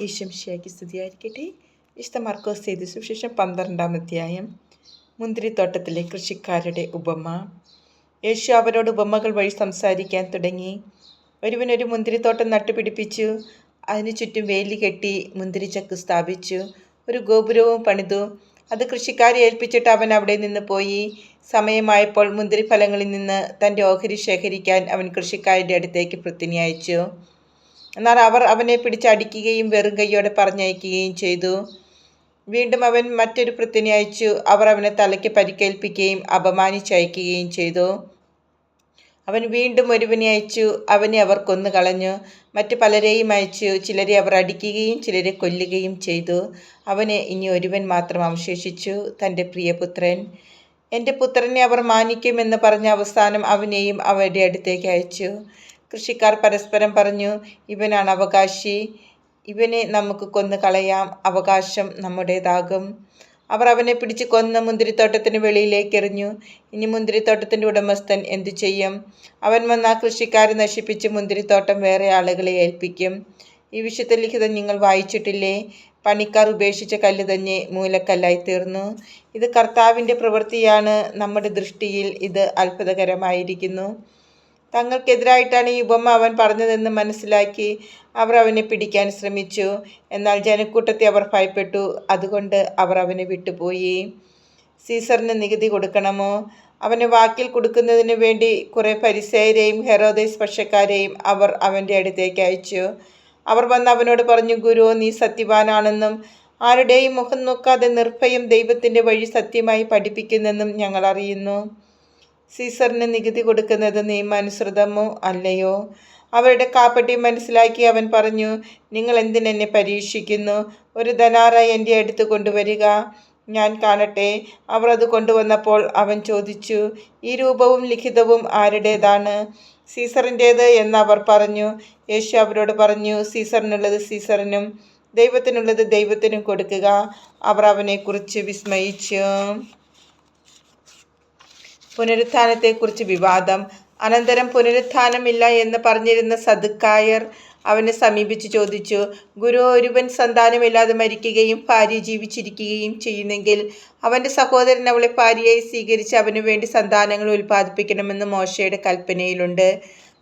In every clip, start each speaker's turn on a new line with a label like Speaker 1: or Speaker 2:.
Speaker 1: ഈശംശിയാക്കി സ്തുതിയായിരിക്കട്ടെ. വിശുദ്ധ മാർക്കോസ് ചെയ്ത സുവിശേഷം പന്ത്രണ്ടാം അധ്യായം. മുന്തിരിത്തോട്ടത്തിലെ കൃഷിക്കാരുടെ ഉപമ. യേശു അവരോട് ഉപമകൾ വഴി സംസാരിക്കാൻ തുടങ്ങി. ഒരുവൻ ഒരു മുന്തിരിത്തോട്ടം നട്ടുപിടിപ്പിച്ചു. അതിനു ചുറ്റും വേലി കെട്ടി മുന്തിരിച്ചക്ക് സ്ഥാപിച്ചു. ഒരു ഗോപുരവും പണിതു. അത് കൃഷിക്കാരെ ഏൽപ്പിച്ചിട്ട് അവൻ അവിടെ നിന്ന് പോയി. സമയമായപ്പോൾ മുന്തിരിഫലങ്ങളിൽ നിന്ന് തന്റെ ഓഹരി ശേഖരിക്കാൻ അവൻ കൃഷിക്കാരുടെ അടുത്തേക്ക് പൃഥ്വിനെ അയച്ചു. എന്നാൽ അവർ അവനെ പിടിച്ചടിക്കുകയും വെറും കൈയോടെ പറഞ്ഞയക്കുകയും ചെയ്തു. വീണ്ടും അവൻ മറ്റൊരു പൃഥ്വിനെ അയച്ചു. അവർ അവനെ തലയ്ക്ക് പരിക്കേൽപ്പിക്കുകയും അപമാനിച്ചയക്കുകയും ചെയ്തു. അവൻ വീണ്ടും ഒരുവനെ അയച്ചു. അവനെ അവർ കൊന്നു കളഞ്ഞു. മറ്റു പലരെയും അയച്ചു. ചിലരെ അവർ അടിക്കുകയും ചിലരെ കൊല്ലുകയും ചെയ്തു. അവനെ ഇനി ഒരുവൻ മാത്രം അവശേഷിച്ചു. തന്റെ പ്രിയപുത്രൻ എന്റെ പുത്രനെ അവർ മാനിക്കുമെന്ന് പറഞ്ഞ അവസാനം അവനെയും അവരുടെ അടുത്തേക്ക് അയച്ചു. കൃഷിക്കാർ പരസ്പരം പറഞ്ഞു ഇവനാണ് അവകാശി. ഇവനെ നമുക്ക് കൊന്നു കളയാം. അവകാശം നമ്മുടേതാകും. അവർ അവനെ പിടിച്ച് കൊന്ന് മുന്തിരിത്തോട്ടത്തിന് വെളിയിലേക്ക് എറിഞ്ഞു. ഇനി മുന്തിരിത്തോട്ടത്തിന്റെ ഉടമസ്ഥൻ എന്തു ചെയ്യും? അവൻ വന്ന് ആ കൃഷിക്കാരെ നശിപ്പിച്ച് മുന്തിരിത്തോട്ടം വേറെ ആളുകളെ ഏൽപ്പിക്കും. ഈ വിഷയത്തിൽ ലിഖിതം നിങ്ങൾ വായിച്ചിട്ടില്ലേ? പണിക്കാർ ഉപേക്ഷിച്ച കല്ല് തന്നെ മൂലക്കല്ലായി തീർന്നു. ഇത് കർത്താവിന്റെ പ്രവൃത്തിയാണ്. നമ്മുടെ ദൃഷ്ടിയിൽ ഇത് അത്ഭുതകരമായിരിക്കുന്നു. തങ്ങൾക്കെതിരായിട്ടാണ് ഈ ഉപമ അവൻ പറഞ്ഞതെന്ന് മനസ്സിലാക്കി അവർ അവനെ പിടിക്കാൻ ശ്രമിച്ചു. എന്നാൽ ജനക്കൂട്ടത്തെ അവർ ഭയപ്പെട്ടു. അതുകൊണ്ട് അവർ അവനെ വിട്ടുപോയി. സീസറിന് നികുതി കൊടുക്കണമോ? അവന് വാക്കിൽ കൊടുക്കുന്നതിന് വേണ്ടി കുറേ പരിസയരെയും ഹെറോദേസ് പക്ഷക്കാരെയും അവർ അവന്റെ അടുത്തേക്ക് അയച്ചു. അവർ വന്ന് അവനോട് പറഞ്ഞു ഗുരു നീ സത്യവാനാണെന്നും ആരുടെയും മുഖം നോക്കാതെ നിർഭയം ദൈവത്തിന്റെ വഴി സത്യമായി പഠിപ്പിക്കുന്നെന്നും ഞങ്ങൾ അറിയുന്നു. സീസറിന് നികുതി കൊടുക്കുന്നത് നിയമാനുസൃതമോ അല്ലയോ? അവരുടെ കാപ്പട്ടി മനസ്സിലാക്കി അവൻ പറഞ്ഞു നിങ്ങൾ എന്തിനെന്നെ പരീക്ഷിക്കുന്നു? ഒരു ധനാറ എന്റെ അടുത്ത് കൊണ്ടുവരിക. ഞാൻ കാണട്ടെ. അവർ അത് കൊണ്ടുവന്നപ്പോൾ അവൻ ചോദിച്ചു ഈ രൂപവും ലിഖിതവും ആരുടേതാണ്? സീസറിന്റേത് എന്ന് അവർ പറഞ്ഞു. യേശു അവരോട് പറഞ്ഞു സീസറിനുള്ളത് സീസറിനും ദൈവത്തിനുള്ളത് ദൈവത്തിനും കൊടുക്കുക. അവർ അവനെക്കുറിച്ച് വിസ്മയിച്ചു. പുനരുത്ഥാനത്തെക്കുറിച്ച് വിവാദം. അനന്തരം പുനരുത്ഥാനമില്ല എന്ന് പറഞ്ഞിരുന്ന സദുക്കായർ അവനെ സമീപിച്ച് ചോദിച്ചു ഗുരു ഒരുവൻ സന്താനമില്ലാതെ മരിക്കുകയും ഭാര്യ ജീവിച്ചിരിക്കുകയും ചെയ്യുന്നെങ്കിൽ അവന്റെ സഹോദരൻ അവളെ ഭാര്യയായി സ്വീകരിച്ച് അവനു വേണ്ടി സന്താനങ്ങൾ ഉൽപ്പാദിപ്പിക്കണമെന്ന് മോശയുടെ കൽപ്പനയിലുണ്ട്.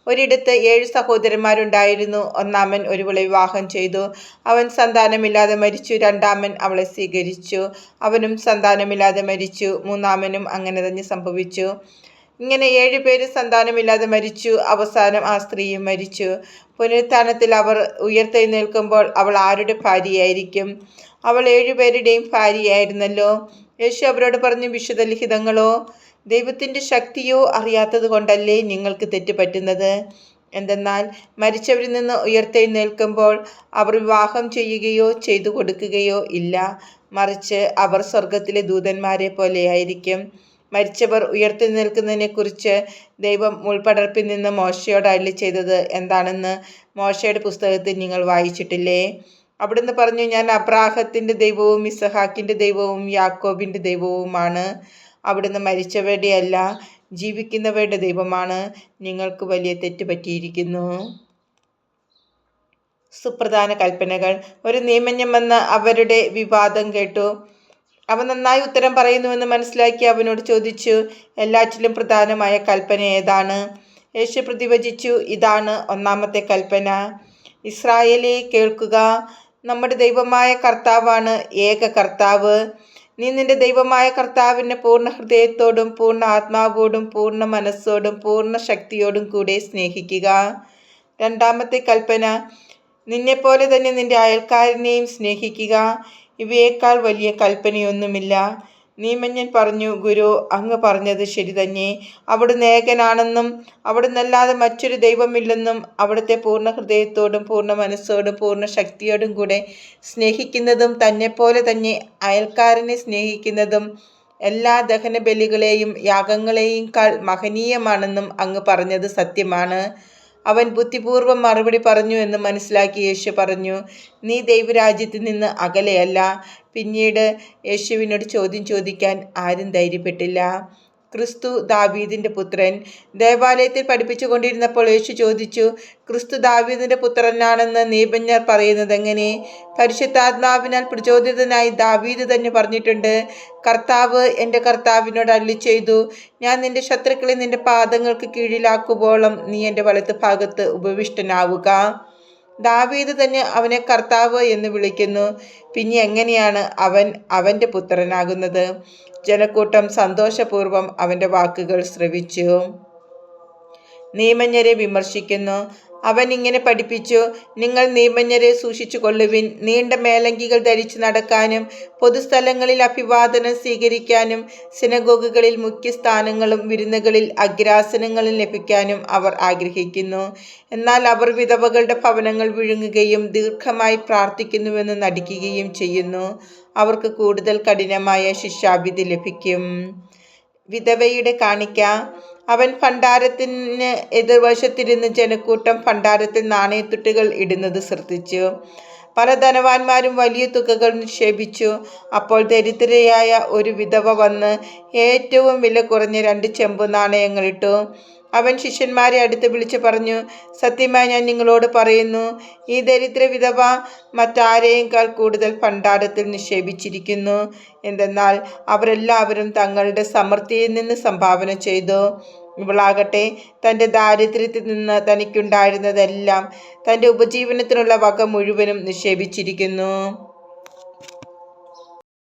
Speaker 1: ഒരിടത്ത് ഏഴ് സഹോദരന്മാരുണ്ടായിരുന്നു. ഒന്നാമൻ ഒരുവളെ വിവാഹം ചെയ്തു. അവൻ സന്താനമില്ലാതെ മരിച്ചു. രണ്ടാമൻ അവളെ സ്വീകരിച്ചു. അവനും സന്താനമില്ലാതെ മരിച്ചു. മൂന്നാമനും അങ്ങനെ തന്നെ സംഭവിച്ചു. ഇങ്ങനെ ഏഴ് ഏഴുപേര് സന്താനമില്ലാതെ മരിച്ചു. അവസാനം ആ സ്ത്രീയും മരിച്ചു. പുനരുത്ഥാനത്തിൽ അവർ ഉയർത്തെഴുന്നേൽക്കുമ്പോൾ അവൾ ആരുടെ ഭാര്യയായിരിക്കും? അവൾ ഏഴുപേരുടെയും ഭാര്യയായിരുന്നല്ലോ. യേശു അവരോട് പറഞ്ഞു വിശുദ്ധ ലിഖിതങ്ങളോ ദൈവത്തിന്റെ ശക്തിയോ അറിയാത്തത് കൊണ്ടല്ലേ നിങ്ങൾക്ക് തെറ്റ് പറ്റുന്നത്? എന്തെന്നാൽ മരിച്ചവരിൽ നിന്ന് ഉയർത്തെഴുന്നേൽക്കുമ്പോൾ അവർ വിവാഹം ചെയ്യുകയോ ചെയ്തു കൊടുക്കുകയോ ഇല്ല. മറിച്ച് അവർ സ്വർഗത്തിലെ ദൂതന്മാരെ പോലെയായിരിക്കും. മരിച്ചവർ ഉയർത്തെഴുന്നേൽക്കുന്നതിനെക്കുറിച്ച് ദൈവം മുൾപടർപ്പിൽ നിന്ന് മോശയോട് അള്ളി ചെയ്തത് എന്താണെന്ന് മോശയുടെ പുസ്തകത്തിൽ നിങ്ങൾ വായിച്ചിട്ടില്ലേ? അവിടുന്ന് പറഞ്ഞു ഞാൻ അബ്രാഹത്തിന്റെ ദൈവവും ഇസഹാക്കിന്റെ ദൈവവും യാക്കോബിന്റെ ദൈവവുമാണ്. അവിടുന്ന് മരിച്ചവരുടെ അല്ല ജീവിക്കുന്നവരുടെ ദൈവമാണ്. നിങ്ങൾക്ക് വലിയ തെറ്റ് പറ്റിയിരിക്കുന്നു. സുപ്രധാന കൽപ്പനകൾ. ഒരു നിയമന്യം വന്ന് അവരുടെ വിവാദം കേട്ടു. അവൻ നന്നായി ഉത്തരം പറയുന്നുവെന്ന് മനസ്സിലാക്കി അവനോട് ചോദിച്ചു എല്ലാറ്റിലും പ്രധാനമായ കൽപ്പന ഏതാണ്? യേശു പ്രതിവചിച്ചു ഇതാണ് ഒന്നാമത്തെ കൽപ്പന. ഇസ്രായേലെ കേൾക്കുക നമ്മുടെ ദൈവമായ കർത്താവാണ് ഏക കർത്താവ്. നീ നിന്റെ ദൈവമായ കർത്താവിനെ പൂർണ ഹൃദയത്തോടും പൂർണ ആത്മാവോടും പൂർണ മനസ്സോടും പൂർണ ശക്തിയോടും കൂടെ സ്നേഹിക്കുക. രണ്ടാമത്തെ കൽപ്പന നിന്നെപ്പോലെ തന്നെ നിന്റെ അയൽക്കാരനെയും സ്നേഹിക്കുക. ഇവയേക്കാൾ വലിയ കൽപ്പനയൊന്നുമില്ല. നീമഞ്ഞൻ പറഞ്ഞു ഗുരു അങ്ങ് പറഞ്ഞത് ശരി തന്നെ. അവിടുന്ന് ഏകനാണെന്നും അവിടുന്നല്ലാതെ മറ്റൊരു ദൈവമില്ലെന്നും അവിടുത്തെ പൂർണ ഹൃദയത്തോടും പൂർണ മനസ്സോടും പൂർണ ശക്തിയോടും കൂടെ സ്നേഹിക്കുന്നതും തന്നെപ്പോലെ തന്നെ അയൽക്കാരനെ സ്നേഹിക്കുന്നതും എല്ലാ ദഹന ബലികളെയും യാഗങ്ങളെയും കാൾ മഹനീയമാണെന്നും അങ്ങ് പറഞ്ഞത് സത്യമാണ്. അവൻ ബുദ്ധിപൂർവം മറുപടി പറഞ്ഞു എന്ന് മനസ്സിലാക്കി യേശു പറഞ്ഞു നീ ദൈവരാജ്യത്തിൽ നിന്ന് അകലെയല്ല. പിന്നീട് യേശുവിനോട് ചോദ്യം ചോദിക്കാൻ ആരും ധൈര്യപ്പെട്ടില്ല. ക്രിസ്തു ദാവീദിന്റെ പുത്രൻ. ദേവാലയത്തിൽ പഠിപ്പിച്ചുകൊണ്ടിരുന്നപ്പോൾ യേശു ചോദിച്ചു ക്രിസ്തു ദാവീദിന്റെ പുത്രനാണെന്ന് നീപഞ്ഞർ പറയുന്നത് എങ്ങനെ? പരിശുദ്ധാത്മാവിനാൽ പ്രചോദിതനായി ദാവീദ് തന്നെ പറഞ്ഞിട്ടുണ്ട് കർത്താവ് എന്റെ കർത്താവിനോട് അള്ളി ചെയ്തു ഞാൻ നിന്റെ ശത്രുക്കളെ നിന്റെ പാദങ്ങൾക്ക് കീഴിലാക്കുമ്പോളം നീ എന്റെ വലത്ത് ഭാഗത്ത് ഉപവിഷ്ടനാവുക. ദാവീദ് തന്നെ അവനെ കർത്താവ് എന്ന് വിളിക്കുന്നു. പിന്നെ എങ്ങനെയാണ് അവൻ അവന്റെ പുത്രനാകുന്നത്? ജനക്കൂട്ടം സന്തോഷപൂർവം അവന്റെ വാക്കുകൾ ശ്രവിച്ചു. നിയമജ്ഞരെ വിമർശിക്കുന്നു. അവൻ ഇങ്ങനെ പഠിപ്പിച്ചു നിങ്ങൾ നിയമജ്ഞരെ സൂക്ഷിച്ചു കൊള്ളുവിൻ. നീണ്ട മേലങ്കികൾ ധരിച്ചു നടക്കാനും പൊതുസ്ഥലങ്ങളിൽ അഭിവാദനം സ്വീകരിക്കാനും സിനഗോഗുകളിൽ മുഖ്യസ്ഥാനങ്ങളും വിരുന്നുകളിൽ അഗ്രാസനങ്ങളും ലഭിക്കാനും അവർ ആഗ്രഹിക്കുന്നു. എന്നാൽ അവർ വിധവകളുടെ ഭവനങ്ങൾ വിഴുങ്ങുകയും ദീർഘമായി പ്രാർത്ഥിക്കുന്നുവെന്ന് നടിക്കുകയും ചെയ്യുന്നു. അവർക്ക് കൂടുതൽ കഠിനമായ ശിക്ഷാവിധി ലഭിക്കും. വിധവയുടെ കാണിക്ക അവൻ ഭണ്ഡാരത്തിന് എതിർവശത്തിരുന്ന് ജനക്കൂട്ടം ഭണ്ഡാരത്തിൽ നാണയത്തുട്ടുകൾ ഇടുന്നത് ശ്രദ്ധിച്ചു. പല ധനവാന്മാരും വലിയ തുകകൾ നിക്ഷേപിച്ചു. അപ്പോൾ ദരിദ്രയായ ഒരു വിധവ വന്ന് ഏറ്റവും വില കുറഞ്ഞ രണ്ട് ചെമ്പ് നാണയങ്ങളിട്ടു അവൻ ശിഷ്യന്മാരെ അടുത്ത് വിളിച്ചു പറഞ്ഞു സത്യമായി ഞാൻ നിങ്ങളോട് പറയുന്നു ഈ ദരിദ്ര വിധവ മറ്റാരെയേക്കാൾ കൂടുതൽ ഭണ്ഡാരത്തിൽ നിക്ഷേപിച്ചിരിക്കുന്നു? എന്തെന്നാൽ അവരെല്ലാവരും തങ്ങളുടെ സമൃദ്ധിയിൽ നിന്ന് സംഭാവന ചെയ്തു. ഇവളാകട്ടെ തന്റെ ദാരിദ്ര്യത്തിൽ നിന്ന് തനിക്കുണ്ടായിരുന്നതെല്ലാം തന്റെ ഉപജീവനത്തിനുള്ള വക മുഴുവനും നിക്ഷേപിച്ചിരിക്കുന്നു.